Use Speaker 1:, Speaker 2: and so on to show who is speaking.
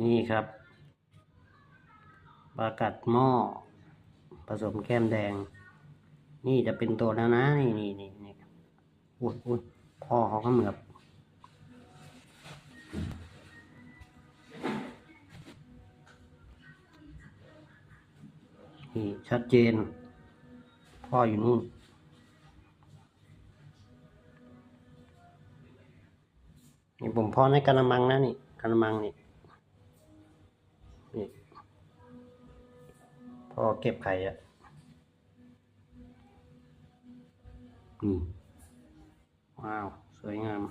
Speaker 1: นี่ครับปลากัดหม้อผสมแก้มแดง นี่จะเป็นตัวแล้วนะ นี่นี่นี่นี่อุ้ยอุ้ยพ่อเขาก็เหมือบนี่ชัดเจน พ่ออยู่นู่น นี่ผมพาะในกระมังนะนี่กระมังนี่ นี่พ่อเก็บไข่อะอืมว้าว สวยงาม